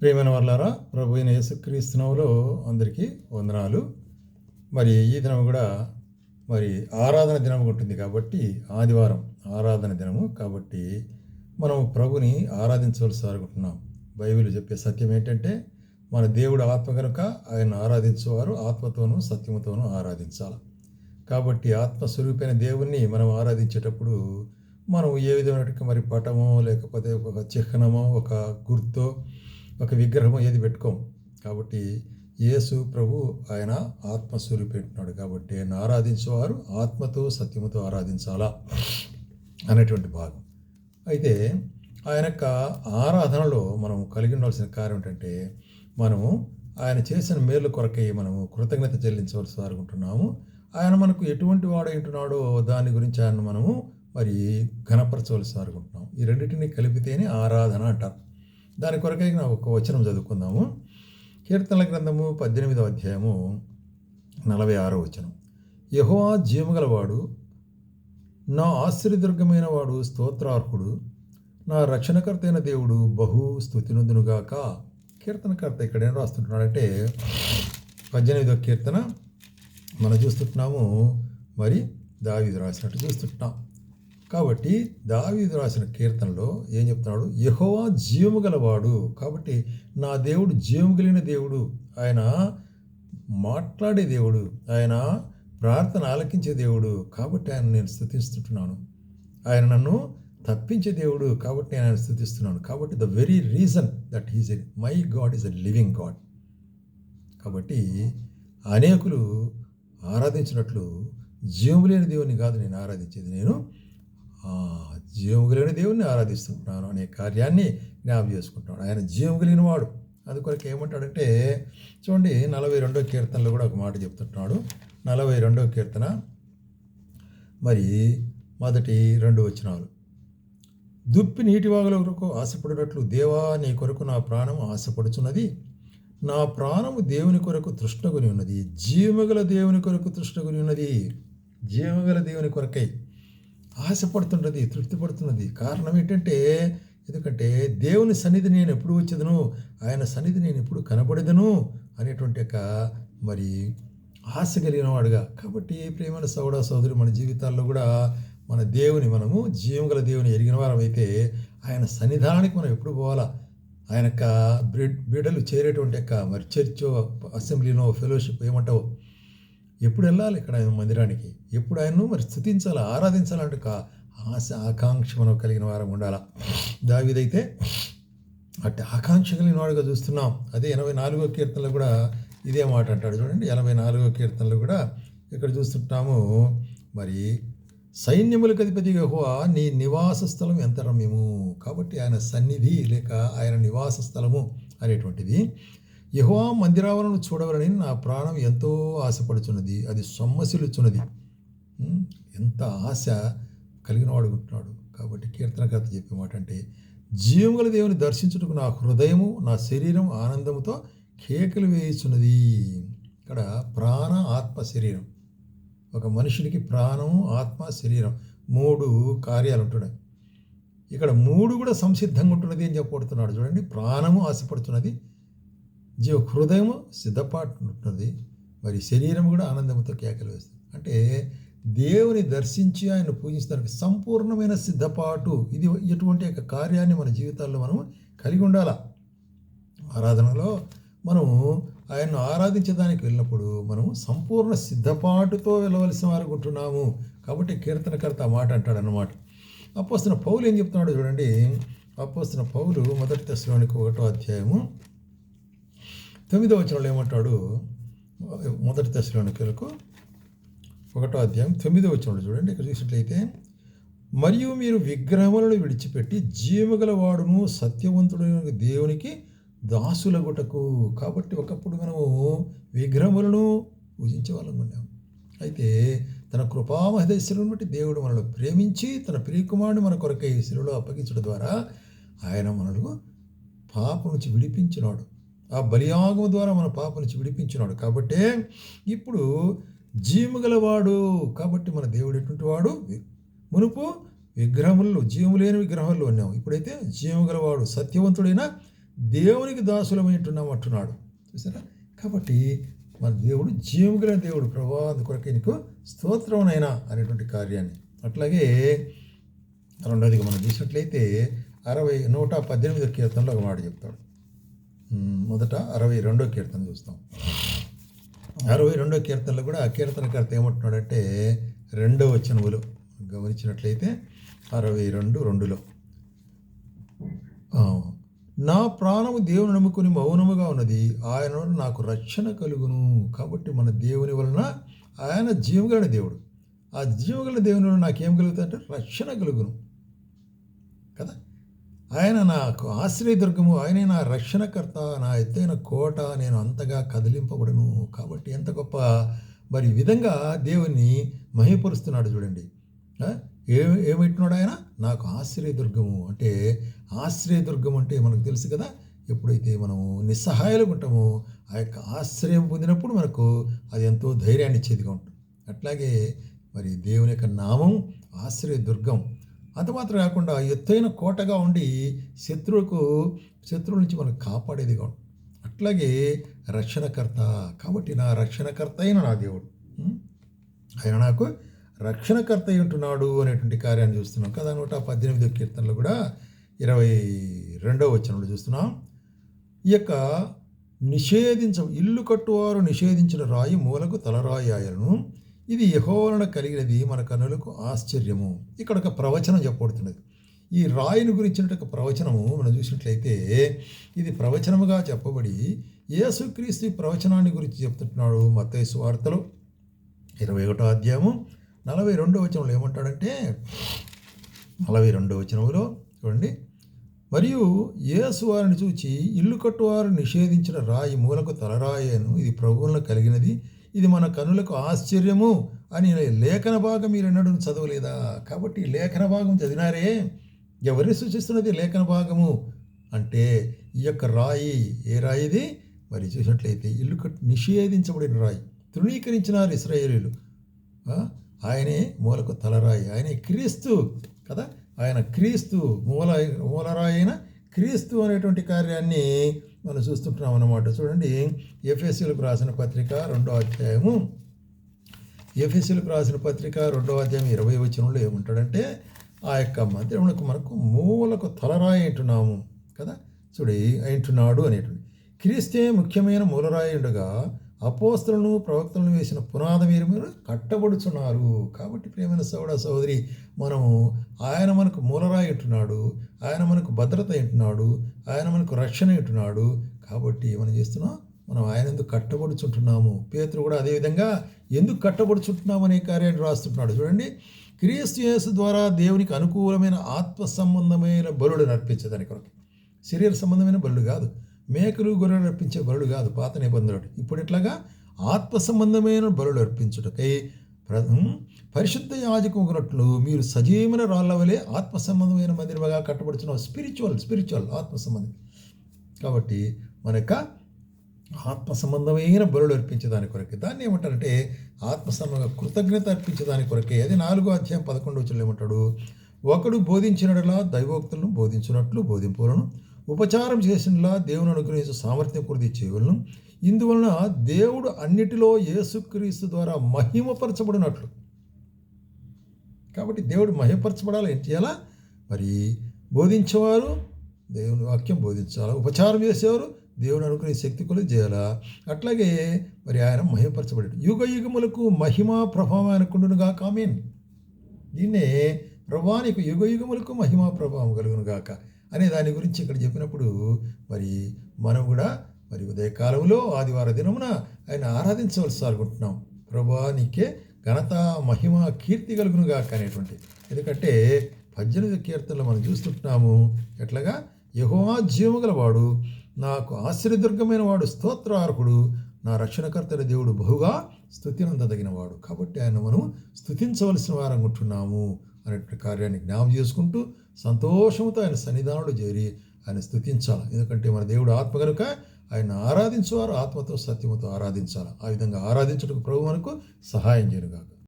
ప్రేమైన వర్లారా ప్రభు అయిన యేసుక్రీస్తునవులో అందరికీ వందనాలు. మరి ఈ దినం కూడా మరి ఆరాధన దినం ఉంటుంది కాబట్టి ఆదివారం ఆరాధన దినము కాబట్టి మనం ప్రభుని ఆరాధించవలసి అనుకుంటున్నాం బైబిల్ చెప్పే సత్యం ఏంటంటే మన దేవుడు ఆత్మ కనుక ఆయన ఆరాధించేవారు ఆత్మతోనూ సత్యముతోనూ ఆరాధించాలి. కాబట్టి ఆత్మస్వరూపైన దేవుణ్ణి మనం ఆరాధించేటప్పుడు మనం ఏ విధమైన మరి పటమో లేకపోతే ఒక చిహ్నమో ఒక గుర్తో ఒక విగ్రహం ఏది పెట్టుకోం కాబట్టి యేసు ప్రభు ఆయన ఆత్మస్వరూపెట్టినాడు కాబట్టి ఆయన ఆరాధించేవారు ఆత్మతో సత్యముతో ఆరాధించాలా అనేటువంటి భాగం. అయితే ఆయన యొక్క ఆరాధనలో మనం కలిగి ఉండాల్సిన కార్యం ఏంటంటే మనము ఆయన చేసిన మేలు కొరకై మనము కృతజ్ఞత చెల్లించవలసి అనుకుంటున్నాము ఆయన మనకు ఎటువంటి వాడు ఉంటున్నాడో దాని గురించి ఆయన మనము మరి ఘనపరచవలసి అనుకుంటున్నాం ఈ రెండింటిని కలిపితేనే ఆరాధన అంటారు. దాని కొరకై నా ఒక వచనం చదువుకుందాము. కీర్తనల గ్రంథము పద్దెనిమిదవ అధ్యాయము నలభై ఆరో వచనం. యహోవా జీవగలవాడు నా ఆశ్చర్యదుర్గమైన వాడు స్తోత్రార్హుడు నా రక్షణకర్తైన దేవుడు బహు స్థుతినందునుగాక కీర్తనకర్త ఇక్కడ ఏం రాస్తుంటున్నాడంటే పద్దెనిమిదవ కీర్తన మనం చూస్తుంటున్నాము మరి దావి రాసినట్టు చూస్తుంటున్నాం. కాబట్టి దావీదు రాసిన కీర్తనలో ఏం చెప్తున్నాడు? యహోవా జీవము గలవాడు. కాబట్టి నా దేవుడు జీవము కలిగిన దేవుడు. ఆయన మాట్లాడే దేవుడు. ఆయన ప్రార్థన ఆలకించే దేవుడు. కాబట్టి ఆయన నేను స్థుతిస్తుంటున్నాను ఆయన నన్ను తప్పించే దేవుడు. కాబట్టి నేను ఆయన స్థుతిస్తున్నాను. కాబట్టి the very reason that he's a my God is a living God కాబట్టి అనేకులు ఆరాధించినట్లు జీవము లేని దేవుని కాదు నేను ఆరాధించేది. నేను జీవము కలిగిన దేవుణ్ణి ఆరాధిస్తుంటున్నాను అనే కార్యాన్ని జ్ఞాపం చేసుకుంటాను ఆయన జీవము కలిగిన వాడు. అందుకొరకు ఏమంటాడంటే చూడండి నలభై రెండో కీర్తనలో కూడా ఒక మాట చెప్తుంటున్నాడు నలభై రెండో కీర్తన మరి మొదటి రెండు వచనాలు. దుప్పి నీటి వాగుల కొరకు ఆశపడినట్లు దేవా నీ కొరకు నా ప్రాణం ఆశపడుచున్నది. నా ప్రాణము దేవుని కొరకు తృష్ణగుని ఉన్నది. జీవగల దేవుని కొరకు తృష్ణగుని ఉన్నది. జీవగల దేవుని కొరకై ఆశపడుతున్నది తృప్తిపడుతున్నది. కారణం ఏంటంటే ఎందుకంటే దేవుని సన్నిధి నేను ఎప్పుడు వచ్చేదను ఆయన సన్నిధి నేను ఎప్పుడు కనబడేదను అనేటువంటి యొక్క మరి ఆశ కలిగిన వాడుగా. కాబట్టి ప్రేమైన సౌడ సోదరి మన జీవితాల్లో కూడా మన దేవుని మనము జీవగల దేవుని ఎరిగిన వారమైతే ఆయన సన్నిధానానికి మనం ఎప్పుడు పోవాలా? ఆయన యొక్క బిడ్డలు చేరేటువంటి యొక్క మరి చర్చో అసెంబ్లీనో ఫెలోషిప్ ఏమంటావు? ఎప్పుడు వెళ్ళాలి ఇక్కడ ఆయన మందిరానికి? ఎప్పుడు ఆయన్ను మరి స్థుతించాలి ఆరాధించాలంటే కా ఆశ ఆకాంక్ష మనం కలిగిన వారం ఉండాలా? దావిదైతే అట్టి ఆకాంక్ష కలిగిన వాడుగా చూస్తున్నాం. అదే ఎనభై నాలుగో కీర్తనలో కూడా ఇదే మాట అంటాడు. చూడండి ఎనభై నాలుగో కీర్తనలో కూడా ఇక్కడ చూస్తుంటాము. మరి సైన్యములకు అధిపతి యహోవా నీ నివాస స్థలం ఎంత రమ్యము కాబట్టి ఆయన సన్నిధి లేక ఆయన నివాస స్థలము అనేటువంటిది యహోవా మందిరావరణను చూడవాలని నా ప్రాణం ఎంతో ఆశపడుచున్నది. అది సొమ్మసిలుచున్నది ఎంత ఆశ కలిగిన వాడుకుంటున్నాడు కాబట్టి కీర్తనకర్త చెప్పే మాట అంటే జీవముల దేవుని దర్శించుటకు నా హృదయము నా శరీరం ఆనందముతో కేకలు వేయుచున్నది. ఇక్కడ ప్రాణ ఆత్మ శరీరం. ఒక మనుషునికి ప్రాణం ఆత్మ శరీరం మూడు కార్యాలు ఉంటున్నాయి ఇక్కడ మూడు కూడా సంసిద్ధంగా ఉంటున్నది అని చెప్పబడుతున్నాడు. చూడండి ప్రాణము ఆశపడుతున్నది జీవ హృదయము సిద్ధపాటున్నది మరి శరీరం కూడా ఆనందంతో కేకలు వేస్తుంది. అంటే దేవుని దర్శించి ఆయన పూజించడానికి సంపూర్ణమైన సిద్ధపాటు ఇది ఎటువంటి యొక్క కార్యాన్ని మన జీవితాల్లో మనం కలిగి ఉండాల? ఆరాధనలో మనము ఆయన్ను ఆరాధించడానికి వెళ్ళినప్పుడు మనము సంపూర్ణ సిద్ధపాటుతో వెళ్ళవలసిన వారు కాబట్టి కీర్తనకర్త ఆ మాట అంటాడు అన్నమాట అప్పొస్తున్న పౌలు ఏం చెప్తున్నాడు చూడండి. అప్పొస్తున్న పౌలు మొదటి దశలోనికి ఒకటో అధ్యాయము తొమ్మిదో వచనంలో ఏమంటాడు? మొదటి దశలోనికలకు ఒకటో అధ్యాయం తొమ్మిదో వచనంలో చూడండి. ఇక్కడ చూసినట్లయితే మరియు మీరు విగ్రహములను విడిచిపెట్టి జీవగల వాడును సత్యవంతుడైన దేవునికి దాసులగుటకు. కాబట్టి ఒకప్పుడు మనము విగ్రహములను పూజించే వాళ్ళం ఉన్నాము అయితే తన కృపామహదేశ్వరుని బట్టి దేవుడు మనల్ని ప్రేమించి తన ప్రియకుమారుని మన కొరకై శిలువలో అప్పగించడం ద్వారా ఆయన మనకు పాప నుంచి విడిపించినాడు. ఆ బలియాగం ద్వారా మన పాప నుంచి విడిపించినాడు. కాబట్టే ఇప్పుడు జీవము గలవాడు కాబట్టి మన దేవుడు ఎటువంటి వాడు? మునుపు విగ్రహములు జీవము లేని విగ్రహాలు ఉన్నాము ఇప్పుడైతే జీవము గలవాడు సత్యవంతుడైన దేవునికి దాసులమైంటున్నాం అంటున్నాడు. చూసారా? కాబట్టి మన దేవుడు జీవము గల దేవుడు. ప్రభా కొరకు నీకు స్తోత్రమునైనా అనేటువంటి కార్యాన్ని. అట్లాగే రెండోదిగా మనం చూసినట్లయితే అరవై నూట పద్దెనిమిది కీర్తనలో ఒక మాట చెప్తాడు. మొదట అరవై రెండో కీర్తన చూస్తాం. అరవై రెండో కీర్తనలో కూడా ఆ కీర్తనకర్త ఏమంటున్నాడంటే రెండో వచనములు గమనించినట్లయితే అరవై రెండు రెండులో. నా ప్రాణము దేవుని నమ్ముకుని మౌనముగా ఉన్నది ఆయన నాకు రక్షణ కలుగును. కాబట్టి మన దేవుని వలన ఆయన జీవగల దేవుడు. ఆ జీవగల దేవుని వలన నాకేం కలుగుతుందంటే రక్షణ కలుగును. ఆయన నాకు ఆశ్రయదుర్గము ఆయనే నా రక్షణకర్త నా ఎత్తైన కోట నేను అంతగా కదిలింపబడను కాబట్టి ఎంత గొప్ప మరి ఈ విధంగా దేవుణ్ణి మహిపరుస్తున్నాడు చూడండి. ఏ ఏమిట్టున్నాడు ఆయన? నాకు ఆశ్రయదుర్గము అంటే ఆశ్రయదుర్గం అంటే మనకు తెలుసు కదా ఎప్పుడైతే మనము నిస్సహాయాలుగా ఉంటామో ఆ యొక్క ఆశ్రయం పొందినప్పుడు మనకు అది ఎంతో ధైర్యాన్ని ఇచ్చేదిగా ఉంటుంది. అట్లాగే మరి దేవుని యొక్క నామం ఆశ్రయదుర్గం అంత మాత్రం కాకుండా ఎత్తైన కోటగా ఉండి శత్రువుకు శత్రువుల నుంచి మనం కాపాడేదిగా ఉంటుంది అట్లాగే రక్షణకర్త. కాబట్టి నా రక్షణకర్త అయిన నా దేవుడు. ఆయన నాకు రక్షణకర్త అయి ఉంటున్నాడు అనేటువంటి కార్యాన్ని చూస్తున్నాం కదా. నూట పద్దెనిమిదో కీర్తనలో కూడా ఇరవై రెండవ వచనంలో చూస్తున్నాం. ఈ యొక్క నిషేధించ ఇల్లు కట్టువారు నిషేధించిన రాయి మూలకు తలరాయి ఆయలను. ఇది యహోవలన కలిగినది మన కన్నులకు ఆశ్చర్యము. ఇక్కడ ఒక ప్రవచనం చెప్పబడుతున్నది. ఈ రాయిని గురించిన ఒక ప్రవచనము మనం చూసినట్లయితే ఇది ప్రవచనముగా చెప్పబడి యేసుక్రీస్తు ప్రవచనాన్ని గురించి చెప్తుంటున్నాడు మత్తయి వార్తలు ఇరవై ఒకటో అధ్యాయము నలభై రెండో వచనంలో ఏమంటాడంటే నలభై రెండో వచనంలో చూడండి. మరియు యేసు వారిని చూచి ఇల్లు కట్టువారు నిషేధించిన రాయి మూలకు తలరాయను. ఇది ప్రభువులను కలిగినది ఇది మన కనులకు ఆశ్చర్యము అని లేఖన భాగం మీరు ఎన్నడూ చదవలేదా? కాబట్టి లేఖన భాగం చదివినారే ఎవరిని సూచిస్తున్నది లేఖన భాగము? అంటే ఈ యొక్క రాయి ఏ రాయిది మరి చూసినట్లయితే ఇల్లు కట్టు నిషేధించబడిన రాయి తృణీకరించినారు ఇస్రాయేలీలు. ఆయనే మూలకు తలరాయి ఆయనే క్రీస్తు కదా? ఆయన క్రీస్తు మూల మూలరాయి అయిన క్రీస్తు అనేటువంటి కార్యాన్ని మనం చూస్తుంటున్నాం అన్నమాట చూడండి ఎఫ్ఎస్సీలకు రాసిన పత్రిక రెండో అధ్యాయము ఎఫ్ఎస్సీలకు రాసిన పత్రిక రెండో అధ్యాయం ఇరవై వచనంలో ఏముంటాడంటే ఆ యొక్క మందిరమునకు మనకు మూలకు తలరాయి అంటున్నాము కదా చూడి అంటున్నాడు అనేటువంటి క్రీస్తే ముఖ్యమైన మూలరాయి ఉండగా అపోస్తులను ప్రవక్తలను వేసిన పునాది మీరు మీరు కట్టబడుచున్నారు. కాబట్టి ప్రేమైన సోడ సోదరి మనము ఆయన మనకు మూలరాయి ఉంటున్నాడు ఆయన మనకు భద్రత ఉంటున్నాడు ఆయన మనకు రక్షణ ఉంటున్నాడు కాబట్టి మనం చేస్తున్నాం మనం ఆయన ఎందుకు కట్టబడుచుంటున్నాము? పేతురు కూడా అదేవిధంగా ఎందుకు కట్టబడుచుంటున్నాము అనే కార్యాన్ని రాస్తుంటున్నాడు. చూడండి క్రీస్తు యేసు ద్వారా దేవునికి అనుకూలమైన ఆత్మ సంబంధమైన బలుడు నర్పించదాని కొరకు. శరీర సంబంధమైన బలుడు కాదు. మేకలు గొర్రెలు అర్పించే బరుడు కాదు పాత నిబంధనలు. ఇప్పుడు ఇట్లాగా ఆత్మ సంబంధమైన బలుడు అర్పించుటకై ప్ర పరిశుద్ధ యాజకునట్లు మీరు సజీవమైన రాళ్ళ వలె ఆత్మ సంబంధమైన మందిరముగా కట్టబడుచున్న స్పిరిచువల్ స్పిరిచువల్ ఆత్మ సంబంధం. కాబట్టి మన యొక్క ఆత్మ సంబంధమైన బలులు అర్పించేదాని కొరకే. దాన్ని ఏమంటారంటే ఆత్మ సంబంధంగా కృతజ్ఞత అర్పించేదాని కొరకే. అది నాలుగో అధ్యాయం పదకొండు వచ్చిన ఏమంటాడు? ఒకడు బోధించినట్లా దైవోక్తులను బోధించినట్లు బోధింపులను ఉపచారం చేసినలా దేవుని అనుగ్రహించే సామర్థ్యం కొద్ది చేయగలను ఇందువలన దేవుడు అన్నిటిలో యేసుక్రీస్తు ద్వారా మహిమపరచబడినట్లు. కాబట్టి దేవుడు మహిమపరచబడాలి. ఏంటి చేయాలా? మరి బోధించేవారు దేవుని వాక్యం బోధించాలా? ఉపచారం చేసేవారు దేవుని అనుకునే శక్తి కొలు చేయాలా? అట్లాగే మరి ఆయన మహిమపరచబడి యుగ యుగములకు మహిమ ప్రభావం అనుకుంటునుగా కామేన్ దీన్నే ప్రభానికి యుగ యుగములకు మహిమా ప్రభావం కలుగును గాక. అనే దాని గురించి ఇక్కడ చెప్పినప్పుడు మరి మనం కూడా మరి ఉదయకాలంలో ఆదివార దినమున ఆయన ఆరాధించవలసి అనుకుంటున్నాం ప్రభా నీకే ఘనత మహిమ కీర్తి కలుగునుగాక అనేటువంటి. ఎందుకంటే పద్దెనిమిది కీర్తనలు మనం చూస్తుంటున్నాము. ఎట్లాగా? యహోజీవము గలవాడు నాకు ఆశ్చర్యదుర్గమైన వాడు స్తోత్రార్హుడు నా రక్షణకర్తల దేవుడు బహుగా స్థుతినందదగిన వాడు కాబట్టి ఆయన మనం స్థుతించవలసిన వారం ఉంటున్నాము అనేటువంటి కార్యాన్ని జ్ఞాపం చేసుకుంటూ సంతోషంతో ఆయన సన్నిధానంలో చేరి ఆయన స్థుతించాలి. ఎందుకంటే మన దేవుడు ఆత్మ కనుక ఆయన ఆరాధించేవారు ఆత్మతో సత్యముతో ఆరాధించాలి. ఆ విధంగా ఆరాధించడానికి ప్రభు మనకు సహాయం చేయనుగాక.